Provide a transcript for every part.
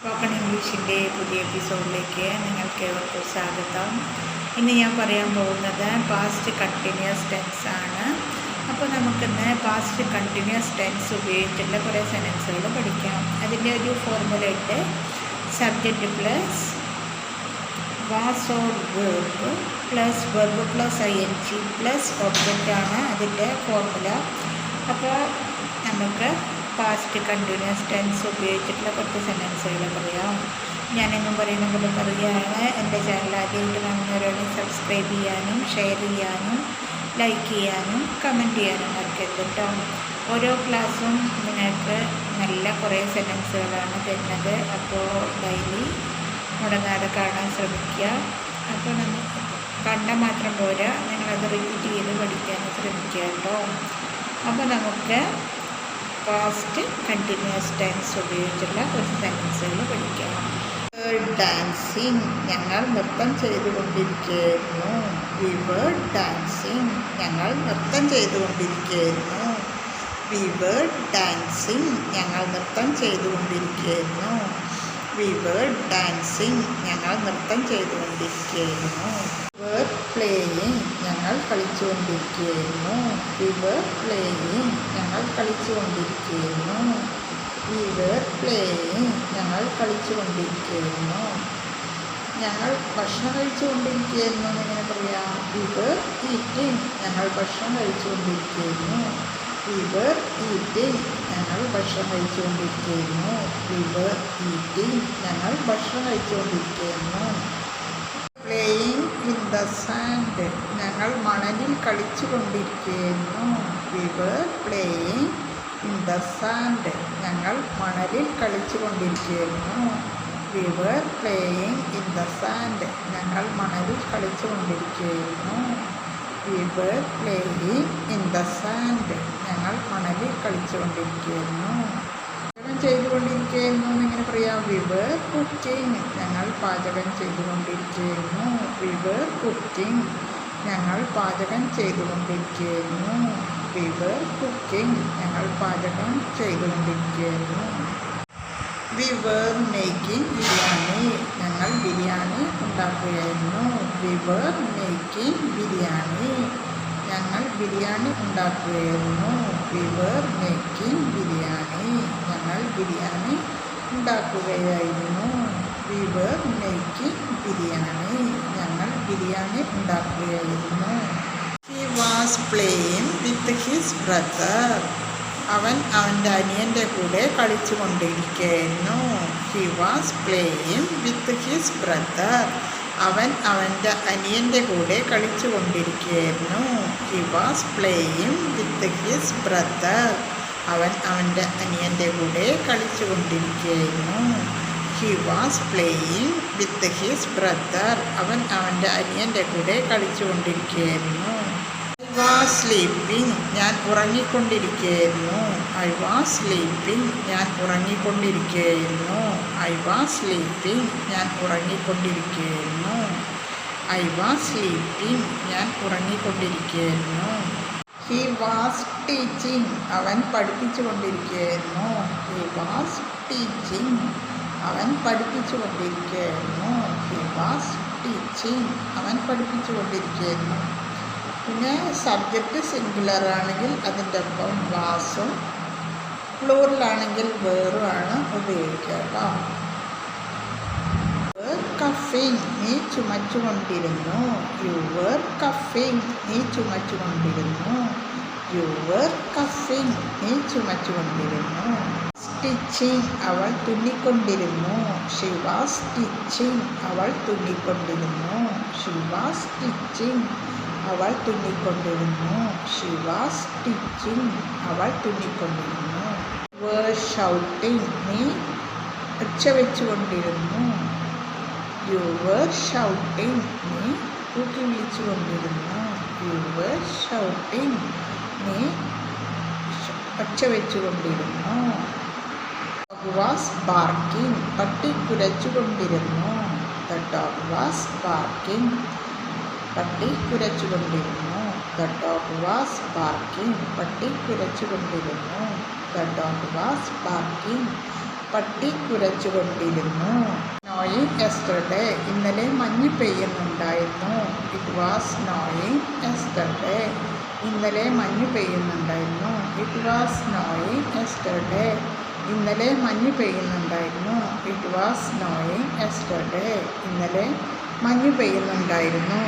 Spoken ഇംഗ്ലീഷിന്റെ പുതിയ എപ്പിസോഡിലേക്ക് നിങ്ങൾക്ക് ഏവർക്കും സ്വാഗതം. ഇന്ന് ഞാൻ പറയാൻ പോകുന്നത് പാസ്റ്റ് കണ്ടിന്യൂസ് ടെൻസ് ആണ്. അപ്പോൾ നമുക്കിന്ന് പാസ്റ്റ് കണ്ടിന്യൂസ് ടെൻസ് ഉപയോഗിച്ചിട്ടുള്ള കുറേ സെന്റൻസുകൾ പഠിക്കാം. അതിന്റെ ഒരു ഫോർമുല ഉണ്ട്. Subject plus was or verb plus verb plus I N G plus object ആണ് അതിന്റെ ഫോർമുല അപ്പോൾ നമുക്ക് പാസ്റ്റ് കണ്ടിന്യൂസ് ടെൻസ് ഉപയോഗിച്ചിട്ടുള്ള കുറച്ച് സെന്റൻസുകൾ പറയാം ഞാനെങ്ങും പറയുന്ന പോലെ പറയുകയാണ്. എന്റെ ചാനൽ ആദ്യമായിട്ട് കാണുന്നവരോട് സബ്സ്ക്രൈബ് ചെയ്യാനും ഷെയർ ചെയ്യാനും ലൈക്ക് ചെയ്യാനും കമന്റ് ചെയ്യാനും മറക്കരുത് കേട്ടോ ഓരോ ക്ലാസ്സും നിങ്ങൾക്ക് നല്ല കുറേ സെന്റൻസുകളാണ് തരുന്നത്. അപ്പോൾ ഡെയിലി മുടങ്ങാതെ കാണാൻ ശ്രമിക്കുക. അപ്പോൾ നമ്മൾ കണ്ടാൽ മാത്രം പോരാ. നിങ്ങളത് റിപ്പീറ്റ് ചെയ്ത് പഠിക്കാൻ ശ്രമിക്കുക കേട്ടോ അപ്പോൾ നമുക്ക് പാസ്റ്റ് കണ്ടിന്യൂസ് ടെൻസ് ഉപയോഗിച്ചുള്ള കുറച്ച് സെന്റൻസുകൾ പഠിക്കാം. ഡാൻസിങ് ഞങ്ങൾ നൃത്തം ചെയ്തുകൊണ്ടിരിക്കുകയായിരുന്നു വി വേർ ഡാൻസിങ് ഞങ്ങൾ നൃത്തം ചെയ്തുകൊണ്ടിരിക്കുകയായിരുന്നു വി വേർ ഡാൻസിങ് ഞങ്ങൾ നൃത്തം ചെയ്തുകൊണ്ടിരിക്കുകയായിരുന്നു വി ഡാൻസിങ് ഞങ്ങൾ നൃത്തം ചെയ്തുകൊണ്ടിരിക്കുകയായിരുന്നു. വേർ പ്ലേയിങ് ഞങ്ങൾ കളിച്ചുകൊണ്ടിരിക്കുകയായിരുന്നു. വി പ്ലേയിങ് ഞങ്ങൾ കളിച്ചുകൊണ്ടിരിക്കുകയായിരുന്നു. വി പ്ലേയിങ് ഞങ്ങൾ കളിച്ചുകൊണ്ടിരിക്കുകയായിരുന്നു. ഞങ്ങൾ ഭക്ഷണം കഴിച്ചുകൊണ്ടിരിക്കുകയായിരുന്നു എന്നിങ്ങനെ പറയാം? വി വേർ ഞങ്ങൾ ഭക്ഷണം കഴിച്ചുകൊണ്ടിരിക്കുകയായിരുന്നു. വി വേർ ഈറ്റിംഗ് ഞങ്ങൾ ഭക്ഷണം കഴിച്ചുകൊണ്ടിരിക്കുന്നു. ഇവർ വേർ ഈറ്റിംഗ് ഞങ്ങൾ ഭക്ഷണം കഴിച്ചുകൊണ്ടിരിക്കുന്നു. പ്ലേയിങ് ഇൻ ദ സാൻഡ് ഞങ്ങൾ മണലിൽ കളിച്ചു കൊണ്ടിരിക്കുന്നു ഇവർ were playing in the sand ഞങ്ങൾ മണലിൽ കളിച്ചു കൊണ്ടിരിക്കുന്നു ഇവർ were playing in the sand ഞങ്ങൾ മണലിൽ കളിച്ചു കൊണ്ടിരിക്കുകയായിരുന്നു we were in the sand. ഞങ്ങൾ മണലിൽ കളിച്ചു ചെയ്തുകൊണ്ടിരിക്കുന്നു എന്നിങ്ങനെ പറയാം. വിവർ കുക്കിംഗ് ഞങ്ങൾ പാചകം ചെയ്തുകൊണ്ടിരിക്കുന്നു. വിവർ കുക്കിംഗ് ഞങ്ങൾ പാചകം ചെയ്തുകൊണ്ടിരിക്കുന്നു. വിവർ കുക്കിംഗ് ഞങ്ങൾ പാചകം ചെയ്തുകൊണ്ടിരിക്കുകയായിരുന്നു വിവർ മേക്കിംഗ് ബിരിയാണി ഞങ്ങൾ ബിരിയാണി ഉണ്ടാക്കുകയായിരുന്നു. വിവർ മേക്കിംഗ് ബിരിയാണി ഞങ്ങൾ ബിരിയാണി ഉണ്ടാക്കുകയായിരുന്നു. വിവർ മേക്കിംഗ് ബിരിയാണി ഞങ്ങൾ ബിരിയാണി ഉണ്ടാക്കുകയായിരുന്നു. വിവർ മേക്കിംഗ് ബിരിയാണി ഞങ്ങൾ biryani ഉണ്ടാക്കുകയായിരുന്നു. He was playing with his brother അവൻ അവന്റെ അനിയന്റെ കൂടെ കളിച്ചു കൊണ്ടിരിക്കുന്നു he was playing with his brother അവൻ അവന്റെ അനിയന്റെ കൂടെ കളിച്ചു കൊണ്ടിരിക്കുന്നു he was playing with his brother അവൻ അവന്റെ അനിയന്റെ കൂടെ കളിച്ചു കൊണ്ടിരിക്കുന്നു he was playing with his brother അവൻ അവന്റെ അനിയന്റെ കൂടെ കളിച്ചു കൊണ്ടിരിക്കുകയായിരുന്നു ഐ വാസ് സ്ലീപ്പിംഗ് ഞാൻ ഉറങ്ങിക്കൊണ്ടിരിക്കുകയായിരുന്നു. ഐ വാസ് സ്ലീപ്പിംഗ് ഞാൻ ഉറങ്ങിക്കൊണ്ടിരിക്കുകയായിരുന്നു. ഐ വാസ് സ്ലീപ്പിംഗ് ഞാൻ ഉറങ്ങിക്കൊണ്ടിരിക്കുകയായിരുന്നു. ഐ വാസ് സ്ലീപ്പിംഗ് ഞാൻ ഉറങ്ങിക്കൊണ്ടിരിക്കുകയായിരുന്നു. ഹി വാസ് ടീച്ചിങ് അവൻ പഠിപ്പിച്ചു കൊണ്ടിരിക്കുകയായിരുന്നു ഹി വാസ് ടീച്ചിങ് അവൻ പഠിപ്പിച്ചു കൊണ്ടിരിക്കുകയായിരുന്നു ഹി വാസ് ടീച്ചിങ് അവൻ പഠിപ്പിച്ചു കൊണ്ടിരിക്കുകയായിരുന്നു പിന്നെ സബ്ജക്റ്റ് സിംഗുലർ ആണെങ്കിൽ അതിന്റെ ഒപ്പം വാസും വേറും വേറുമാണ് ഉപയോഗിക്കുക കേട്ടോ കഫിങ് നീ ചുമച്ചുകൊണ്ടിരുന്നു. യുവർ കഫിങ് നീ ചുമച്ചുകൊണ്ടിരുന്നു. യുവർ കഫിങ് നീ ചുമച്ചുകൊണ്ടിരുന്നു. സ്റ്റിച്ചിങ് അവൾ തുന്നിക്കൊണ്ടിരുന്നു. ശിവ സ്റ്റിച്ചിങ് അവൾ തുന്നിക്കൊണ്ടിരുന്നു ശിവ സ്റ്റിച്ചിങ് അവൾ തുന്നിക്കൊണ്ടിരുന്നു ശിവ സ്റ്റിച്ചിങ് അവൾ തുന്നിക്കൊണ്ടിരുന്നു വേർ ഷൗട്ടിങ് നീ ഒച്ച വെച്ചുകൊണ്ടിരുന്നു യു വേർ ഷൗട്ടിങ് നീ തൂക്കി വിളിച്ചുകൊണ്ടിരുന്നു യു വേർ ഷൗട്ടിങ് നീ ഒച്ച വെച്ചുകൊണ്ടിരുന്നു ഡോഗ് വാസ് ബാർക്കിംഗ് പട്ടി കുരച്ചുകൊണ്ടിരുന്നു ദ ഡോഗ് വാസ് ബാർക്കിംഗ് പട്ടി കുരച്ചുകൊണ്ടിരുന്നു. ദ ഡോഗ് വാസ് ബാർക്കിംഗ് പട്ടി കുരച്ചുകൊണ്ടിരുന്നു. ദ ഡോഗ് വാസ് ബാർക്കിംഗ് പട്ടി കുരച്ചുകൊണ്ടിരുന്നു. നോയിങ് എസ്റ്റർഡേ ഇന്നലെ മഞ്ഞ് പെയ്യുന്നുണ്ടായിരുന്നു. ഇറ്റ് വാസ് നോയിങ് എസ്റ്റർഡേ ഇന്നലെ മഞ്ഞ് പെയ്യുന്നുണ്ടായിരുന്നു. ഇറ്റ് വാസ് നോയിങ് എസ്റ്റർഡേ ഇന്നലെ മഞ്ഞ് പെയ്യുന്നുണ്ടായിരുന്നു. ഇറ്റ് വാസ് നോയിങ് എസ്റ്റർഡേ ഇന്നലെ മഞ്ഞ് പെയ്യുന്നുണ്ടായിരുന്നു.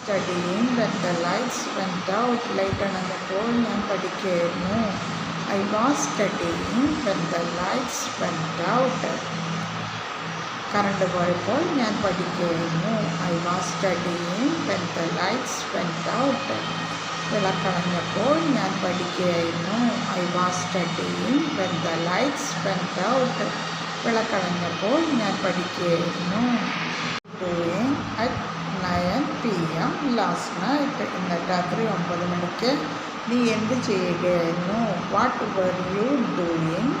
studying when the lights went out light അണഞ്ഞപ്പോൾ ഞാൻ പഠിക്കുകയായിരുന്നു I was studying when the lights went out current പോയപ്പോൾ ഞാൻ പഠിക്കുകയായിരുന്നു I was studying when the lights went out വിളക്കണഞ്ഞപ്പോൾ ഞാൻ പഠിക്കുകയായിരുന്നു I was studying when the lights went out വിളക്കണഞ്ഞപ്പോൾ ഞാൻ പഠിക്കുകയായിരുന്നു doing at nine P M last night ഇന്നലെ രാത്രി ഒമ്പത് മണിക്ക് നീ എന്ത് ചെയ്യുകയായിരുന്നു? What were you doing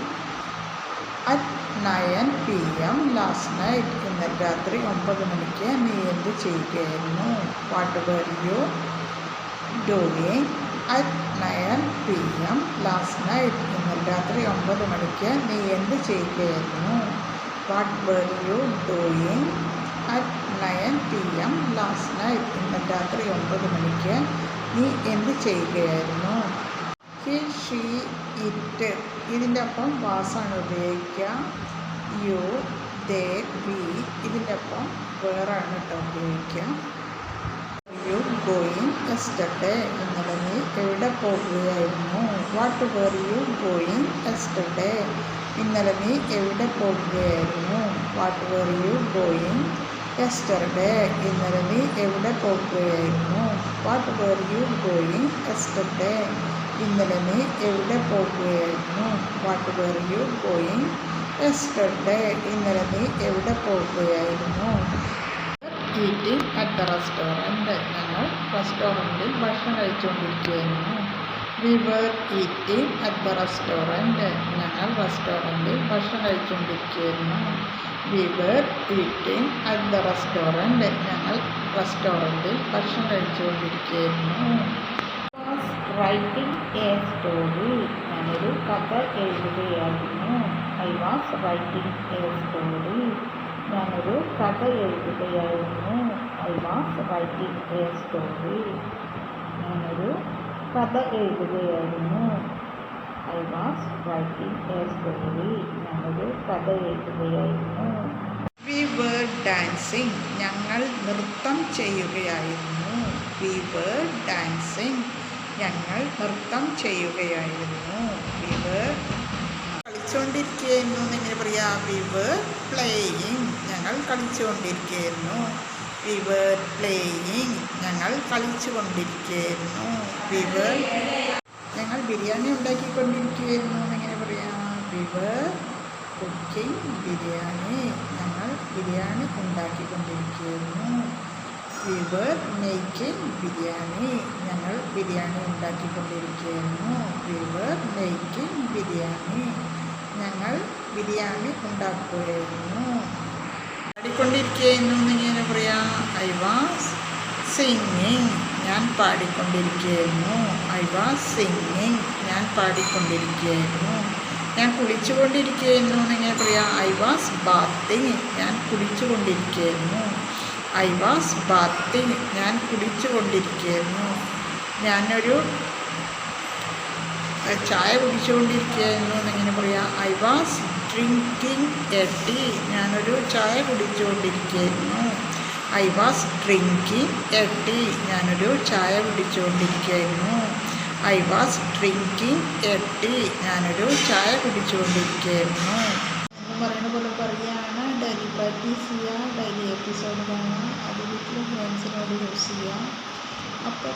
at nine P M last night ഇന്നലെ രാത്രി ഒമ്പത് മണിക്ക് നീ എന്ത് ചെയ്യുകയായിരുന്നു? What were you doing at nine P M last night ഇന്നലെ രാത്രി ഒമ്പത് മണിക്ക് നീ എന്ത് ചെയ്യുകയായിരുന്നു? What were you doing at nine P M last night ഇന്ന് രാത്രി ഒമ്പത് മണിക്ക് നീ എന്ത് ചെയ്യുകയായിരുന്നു? He she it. ഇതിന്റെ ഒപ്പം വാസാണ് ഉപയോഗിക്കുക. You they we. ഇതിന്റെ ഒപ്പം വേറാണ് കേട്ടോ ഉപയോഗിക്കുക. യു ഗോയിങ് എസ്റ്റർഡേ ഇന്നലെ നീ എവിടെ പോകുകയായിരുന്നു? What were you going yesterday ഇന്നലെ നീ എവിടെ പോകുകയായിരുന്നു? What were you going yesterday ഇന്നലെ നീ എവിടെ പോകുകയായിരുന്നു? What were you going yesterday ഇന്നലെ നീ എവിടെ പോകുകയായിരുന്നു? What were you going yesterday ഇന്നലെ നീ എവിടെ പോകുകയായിരുന്നു? ഈറ്റിംഗ് അറ്റ് ദ റെസ്റ്റോറന്റ് ഞങ്ങൾ റെസ്റ്റോറന്റിൽ ഭക്ഷണം കഴിച്ചുകൊണ്ടിരിക്കുകയായിരുന്നു. We were eating at the restaurant ഞങ്ങൾ റെസ്റ്റോറന്റിൽ ഭക്ഷണം കഴിച്ചുകൊണ്ടിരിക്കുകയായിരുന്നു. We were eating at the restaurant ഞങ്ങൾ റെസ്റ്റോറന്റിൽ ഭക്ഷണം കഴിച്ചുകൊണ്ടിരിക്കുകയായിരുന്നു. റൈറ്റിംഗ് എ സ്റ്റോറി ഞാനൊരു കഥ എഴുതുകയായിരുന്നു. I was writing a story ഞാനൊരു കഥ എഴുതുകയായിരുന്നു. I was writing a story ഞാനൊരു കഥ എഴുതുകയായിരുന്നു. ഐ വാസ് റൈറ്റിംഗ് ഞങ്ങൾ കഥ കേൾക്കുകയായിരുന്നു വി വേർ ഡാൻസിങ് ഞങ്ങൾ നൃത്തം ചെയ്യുകയായിരുന്നു. വി വേർ ഡാൻസിങ് ഞങ്ങൾ നൃത്തം ചെയ്യുകയായിരുന്നു. വി വേർ കളിച്ചുകൊണ്ടിരിക്കുകയായിരുന്നു എന്നിങ്ങനെ പറയാ വി വേർ പ്ലേയിങ് ഞങ്ങൾ കളിച്ചുകൊണ്ടിരിക്കുകയായിരുന്നു വി വേർ പ്ലേയിങ് ഞങ്ങൾ കളിച്ചുകൊണ്ടിരിക്കുകയായിരുന്നു. വി വേർ ഞങ്ങൾ ബിരിയാണി ഉണ്ടാക്കിക്കൊണ്ടിരിക്കുകയായിരുന്നു. വി വേർ കുക്കിംഗ് ബിരിയാണി ഞങ്ങൾ ബിരിയാണി ഉണ്ടാക്കിക്കൊണ്ടിരിക്കുന്നു. വി വേർ മേക്കിംഗ് ബിരിയാണി ഞങ്ങൾ ബിരിയാണി ഉണ്ടാക്കിക്കൊണ്ടിരിക്കുന്നു. വി വേർ മേക്കിംഗ് ബിരിയാണി ഞങ്ങൾ ബിരിയാണി ഉണ്ടാക്കുകയായിരുന്നു. പാടിക്കൊണ്ടിരിക്കുകയായിരുന്നു ഇങ്ങനെ പറയാം? ഐ വാസ് സിംഗിങ് ഞാൻ പാടിക്കൊണ്ടിരിക്കുകയായിരുന്നു. ഐ വാസ് സിംഗിങ് ഞാൻ പാടിക്കൊണ്ടിരിക്കുകയായിരുന്നു. ഞാൻ കുളിച്ചുകൊണ്ടിരിക്കുകയായിരുന്നു എന്നിങ്ങനെ പറയാം. ഐ വാസ് ബാത്തിങ് ഞാൻ കുളിച്ചുകൊണ്ടിരിക്കുകയായിരുന്നു. ഐ വാസ് ബാത്തിങ് ഞാൻ കുളിച്ചുകൊണ്ടിരിക്കുകയായിരുന്നു. ഞാനൊരു ചായ കുടിച്ചുകൊണ്ടിരിക്കുകയായിരുന്നു എന്നിങ്ങനെ പറയാം. I was drinking a tea ഞാനൊരു ചായ കുടിച്ചുകൊണ്ടിരിക്കുകയായിരുന്നു. I was drinking a tea ഞാനൊരു ചായ കുടിച്ചുകൊണ്ടിരിക്കുകയായിരുന്നു. I was drinking a tea ഞാനൊരു ചായ കുടിച്ചുകൊണ്ടിരിക്കുകയായിരുന്നു. എന്ന് പറയുന്ന പോലെ പറയുകയാണ് ഡെയിലി പ്രാക്ടീസ് ചെയ്യുക ഡെയിലി എപ്പിസോഡ് കാണുക അത് വീട്ടിലും ഫ്രണ്ട്സിനോട് യൂസ് ചെയ്യുക അപ്പോൾ